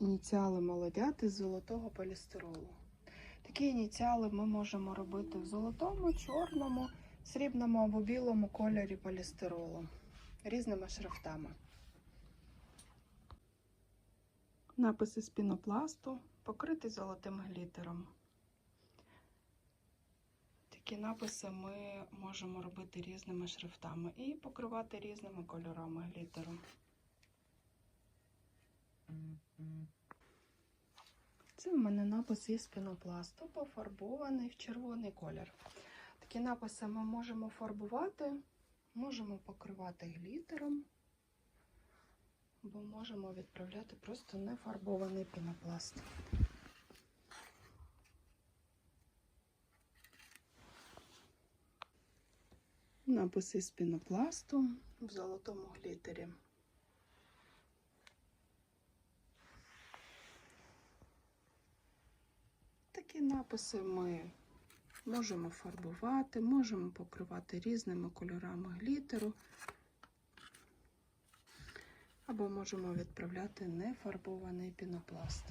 ініціали молодят із золотого полістиролу. Такі ініціали ми можемо робити в золотому, чорному, срібному або білому кольорі полістиролу різними шрифтами. Написи з пінопласту покриті золотим глітером. Такі написи ми можемо робити різними шрифтами і покривати різними кольорами глітеру. Це в мене напис із пінопласту, пофарбований в червоний колір. Такі написи ми можемо фарбувати, можемо покривати глітером, або можемо відправляти просто нефарбований пінопласт. Написи з пінопласту в золотому глітері. Такі написи ми можемо фарбувати, можемо покривати різними кольорами глітеру, або можемо відправляти нефарбований пінопласт.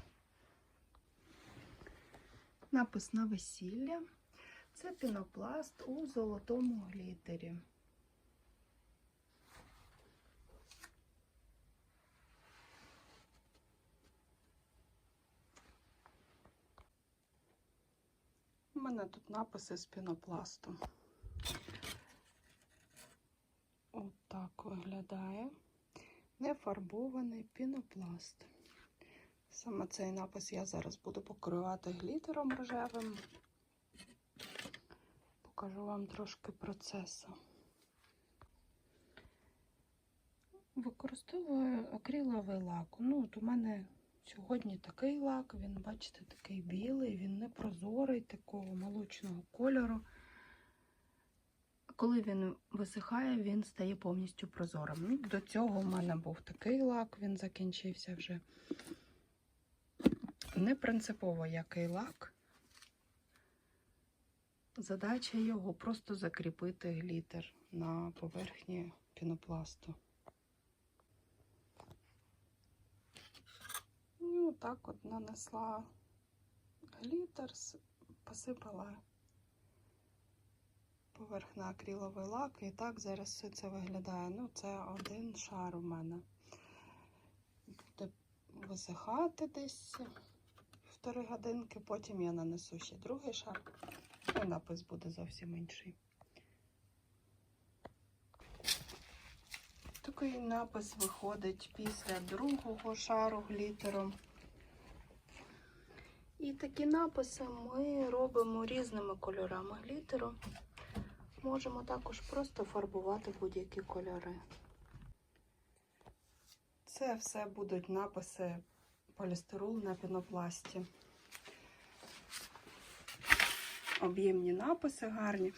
Напис на весілля це пінопласт у золотому глітері. У мене тут написи з пінопласту. Отак виглядає. Нефарбований пінопласт. Саме цей напис я зараз буду покривати глітером рожевим. Покажу вам трошки процесу. Використовую акриловий лак. Ну, от у мене Сьогодні такий лак, він, бачите, такий білий, він не прозорий, такого молочного кольору. Коли він висихає, він стає повністю прозорим. Ну, До цього в мене був такий лак, він закінчився вже. Не принципово який лак. Задача його просто закріпити глітер на поверхні пінопласту. І отак от нанесла глітер, посипала поверх на акриловий лак. І так зараз все це виглядає. Ну, це один шар у мене. Буде висихати десь півтори годинки, потім я нанесу ще другий шар, і напис буде зовсім інший. Такий напис виходить після другого шару глітером. Такі написи ми робимо різними кольорами глітеру. Можемо також просто фарбувати будь-які кольори. Це все будуть написи полістирол на пінопласті. Об'ємні написи гарні.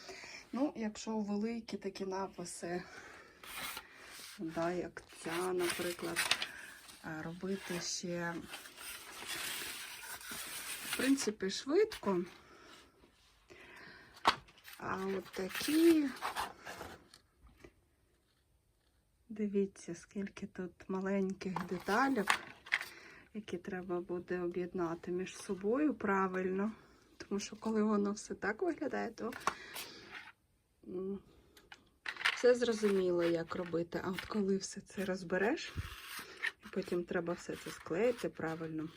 Ну, якщо великі такі написи, да, як ця, наприклад, робити ще, принципі, швидко. А от такі, дивіться, скільки тут маленьких деталів, які треба буде об'єднати між собою правильно. Тому що коли воно все так виглядає, то все зрозуміло, як робити. А от коли все це розбереш, і потім треба все це склеїти правильно,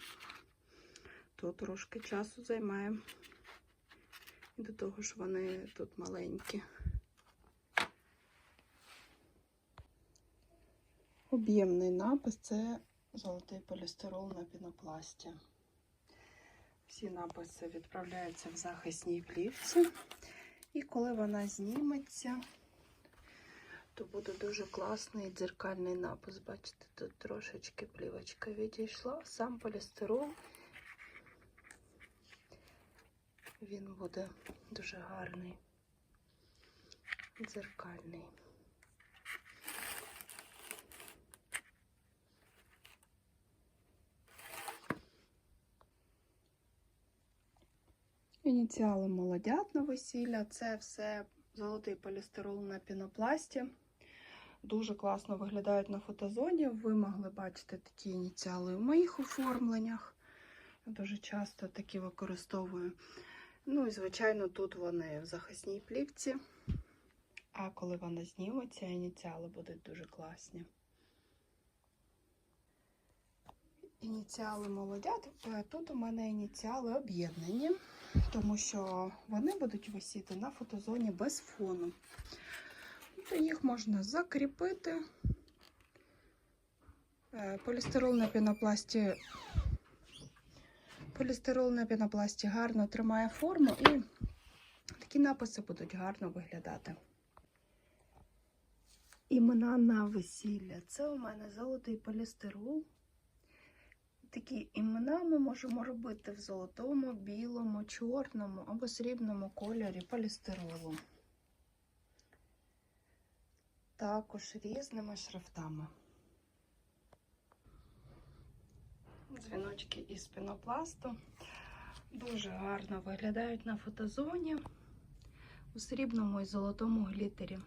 то трошки часу займає. І до того ж вони тут маленькі. Об'ємний напис це золотий полістирол на пінопласті. Всі написи відправляються в захисній плівці. І коли вона зніметься, то буде дуже класний дзеркальний напис. Бачите, тут трошечки плівочка відійшла. Сам полістирол, він буде дуже гарний, дзеркальний. Ініціали молодят на весілля це все золотий полістирол на пінопласті. Дуже класно виглядають на фотозоні. Ви могли бачити такі ініціали в моїх оформленнях. Дуже часто такі використовую. Ну і, звичайно, тут вони в захисній плівці. А коли вона зніметься, ініціали будуть дуже класні. Ініціали молодят. Е, Тут у мене ініціали об'єднані, тому що вони будуть висіти на фотозоні без фону. Їх можна закріпити. Е, Полістирол на пінопласті. Полістирол на пінопласті гарно тримає форму і такі написи будуть гарно виглядати. Імена на весілля. Це у мене золотий полістирол. Такі імена ми можемо робити в золотому, білому, чорному або срібному кольорі полістиролу. Також різними шрифтами. Дзвіночки із пінопласту. Дуже гарно виглядають на фотозоні у срібному і золотому глітері.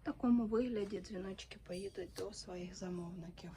В такому вигляді дзвіночки поїдуть до своїх замовників.